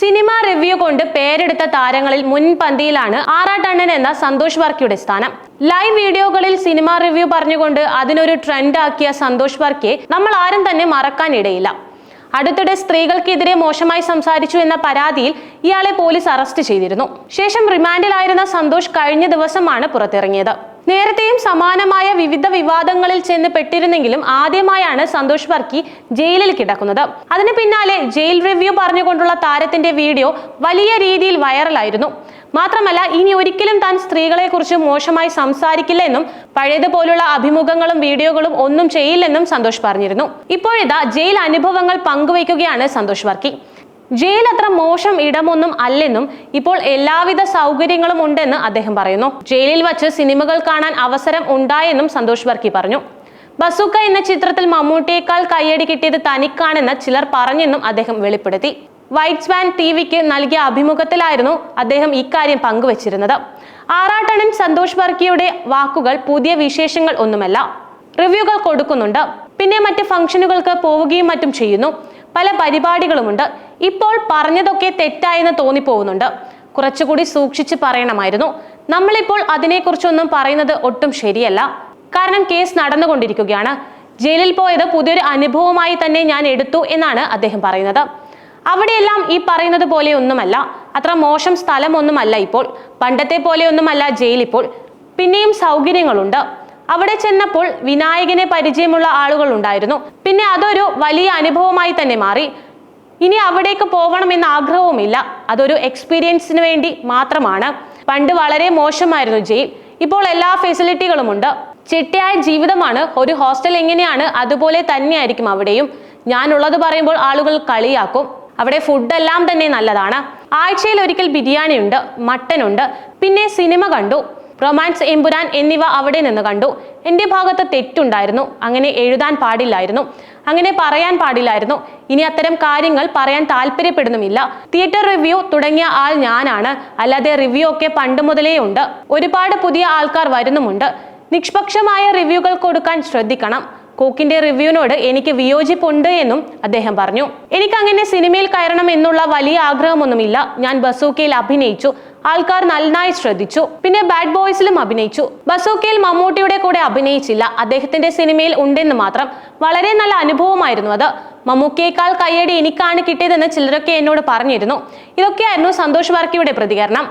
Cinema review കൊണ്ട് പേരെടുത്ത താരങ്ങളിൽ മുൻപന്തിയിലാണ് ആറാട്ടണ്ണൻ എന്ന സന്തോഷ് വർക്കിയുടെ സ്ഥാനം. ലൈവ് വീഡിയോകളിൽ സിനിമ റിവ്യൂ പറഞ്ഞുകൊണ്ട് അതിനൊരു ട്രെൻഡ് ആക്കിയ സന്തോഷ് വർക്കിയെ നമ്മൾ ആരും തന്നെ മറക്കാനിടയില്ല. അടുത്തിടെ സ്ത്രീകൾക്കെതിരെ മോശമായി സംസാരിച്ചു എന്ന പരാതിയിൽ ഇയാളെ പോലീസ് അറസ്റ്റ് ചെയ്തിരുന്നു. ശേഷം റിമാൻഡിലായിരുന്ന സന്തോഷ് കഴിഞ്ഞ ദിവസമാണ് പുറത്തിറങ്ങിയത്. നേരത്തെയും സമാനമായ വിവിധ വിവാദങ്ങളിൽ ചെന്ന് പെട്ടിരുന്നെങ്കിലും ആദ്യമായാണ് സന്തോഷ് വർക്കി ജയിലിൽ കിടക്കുന്നത്. അതിന് പിന്നാലെ ജയിൽ റിവ്യൂ പറഞ്ഞുകൊണ്ടുള്ള താരത്തിന്റെ വീഡിയോ വലിയ രീതിയിൽ വൈറലായിരുന്നു. മാത്രമല്ല ഇനി ഒരിക്കലും താൻ സ്ത്രീകളെ കുറിച്ച് മോശമായി സംസാരിക്കില്ല എന്നും പഴയതുപോലുള്ള അഭിമുഖങ്ങളും വീഡിയോകളും ഒന്നും ചെയ്യില്ലെന്നും സന്തോഷ് പറഞ്ഞിരുന്നു. ഇപ്പോഴിതാ ജയിൽ അനുഭവങ്ങൾ പങ്കുവയ്ക്കുകയാണ് സന്തോഷ് വർക്കി. ജയിൽ അത്ര മോശം ഇടമൊന്നും അല്ലെന്നും ഇപ്പോൾ എല്ലാവിധ സൗകര്യങ്ങളും ഉണ്ടെന്ന് അദ്ദേഹം പറയുന്നു. ജയിലിൽ വച്ച് സിനിമകൾ കാണാൻ അവസരം ഉണ്ടായെന്നും സന്തോഷ് വർക്കി പറഞ്ഞു. ബസുക്ക എന്ന ചിത്രത്തിൽ മമ്മൂട്ടിയേക്കാൾ കയ്യടി കിട്ടിയത് തനിക്കാണെന്ന് ചിലർ പറഞ്ഞെന്നും അദ്ദേഹം വെളിപ്പെടുത്തി. വൈറ്റ് സ്വാൻ ടി വിക്ക് നൽകിയ അഭിമുഖത്തിലായിരുന്നു അദ്ദേഹം ഇക്കാര്യം പങ്കുവച്ചിരുന്നത്. ആറാട്ടണൻ സന്തോഷ് വർക്കിയുടെ വാക്കുകൾ പുതിയ വിശേഷങ്ങൾ ഒന്നുമല്ല. റിവ്യൂകൾ കൊടുക്കുന്നുണ്ട്. പിന്നെ മറ്റ് ഫംഗ്ഷനുകൾക്ക് പോവുകയും മറ്റും ചെയ്യുന്നു. പല പരിപാടികളുമുണ്ട്. ഇപ്പോൾ പറഞ്ഞതൊക്കെ തെറ്റായെന്ന് തോന്നിപ്പോകുന്നുണ്ട്. കുറച്ചുകൂടി സൂക്ഷിച്ച് പറയണമായിരുന്നു. നമ്മളിപ്പോൾ അതിനെക്കുറിച്ചൊന്നും പറയുന്നത് ഒട്ടും ശരിയല്ല. കാരണം കേസ് നടന്നുകൊണ്ടിരിക്കുകയാണ്. ജയിലിൽ പോയത് പുതിയൊരു അനുഭവമായി തന്നെ ഞാൻ എടുത്തു എന്നാണ് അദ്ദേഹം പറയുന്നത്. അവിടെയെല്ലാം ഈ പറയുന്നത് പോലെ ഒന്നുമല്ല. അത്ര മോശം സ്ഥലമൊന്നുമല്ല ഇപ്പോൾ. പണ്ടത്തെ പോലെയൊന്നുമല്ല ജയിൽ ഇപ്പോൾ. പിന്നെയും സൗകര്യങ്ങളുണ്ട്. അവിടെ ചെന്നപ്പോൾ വിനായകനെ പരിചയമുള്ള ആളുകൾ ഉണ്ടായിരുന്നു പിന്നെ അതൊരു വലിയ അനുഭവമായി തന്നെ മാറി. ഇനി അവിടേക്ക് പോകണമെന്ന ആഗ്രഹവുമില്ല. അതൊരു എക്സ്പീരിയൻസിന് വേണ്ടി മാത്രമാണ്. പണ്ട് വളരെ മോശമായിരുന്നു ജയിൽ ഇപ്പോൾ എല്ലാ ഫെസിലിറ്റികളുമുണ്ട് ചിട്ടയായ ജീവിതമാണ്. ഒരു ഹോസ്റ്റൽ എങ്ങനെയാണ്? അതുപോലെ തന്നെയായിരിക്കും അവിടെയും. ഞാനുള്ളത് പറയുമ്പോൾ ആളുകൾ കളിയാക്കും. അവിടെ ഫുഡെല്ലാം തന്നെ നല്ലതാണ്. ആഴ്ചയിൽ ഒരിക്കൽ ബിരിയാണി ഉണ്ട് മട്ടൻ ഉണ്ട് പിന്നെ സിനിമ കണ്ടു. റൊമാൻസ് എമ്പുരാൻ എന്നിവ അവിടെ നിന്ന് കണ്ടു. എന്റെ ഭാഗത്ത് തെറ്റുണ്ടായിരുന്നു. അങ്ങനെ എഴുതാൻ പാടില്ലായിരുന്നു. അങ്ങനെ പറയാൻ പാടില്ലായിരുന്നു. ഇനി അത്തരം കാര്യങ്ങൾ പറയാൻ താല്പര്യപ്പെടുന്നുമില്ല. തിയേറ്റർ റിവ്യൂ തുടങ്ങിയ ആൾ ഞാനാണ്. അല്ലാതെ റിവ്യൂ ഒക്കെ പണ്ട് മുതലേ ഉണ്ട്. ഒരുപാട് പുതിയ ആൾക്കാർ വരുന്നുമുണ്ട്. നിഷ്പക്ഷമായ റിവ്യൂകൾ കൊടുക്കാൻ ശ്രദ്ധിക്കണം. കൂക്കിന്റെ റിവ്യൂവിനോട് എനിക്ക് വിയോജിപ്പുണ്ട് എന്നും അദ്ദേഹം പറഞ്ഞു. എനിക്ക് അങ്ങനെ സിനിമയിൽ കയറണം എന്നുള്ള വലിയ ആഗ്രഹമൊന്നുമില്ല. ഞാൻ ബസൂക്കയിൽ അഭിനയിച്ചു. ആൾക്കാർ നന്നായി ശ്രദ്ധിച്ചു. പിന്നെ ബാഡ് ബോയ്സിലും അഭിനയിച്ചു. ബസോക്കയിൽ മമ്മൂട്ടിയുടെ കൂടെ അഭിനയിച്ചില്ല. അദ്ദേഹത്തിന്റെ സിനിമയിൽ ഉണ്ടെന്ന് മാത്രം വളരെ നല്ല അനുഭവമായിരുന്നു അത്. മമ്മൂക്കയേക്കാൾ കയ്യടി എനിക്കാണ് കിട്ടിയതെന്ന് ചിലരൊക്കെ എന്നോട് പറഞ്ഞിരുന്നു. ഇതൊക്കെയായിരുന്നു സന്തോഷ് വർക്കിയുടെ പ്രതികരണം.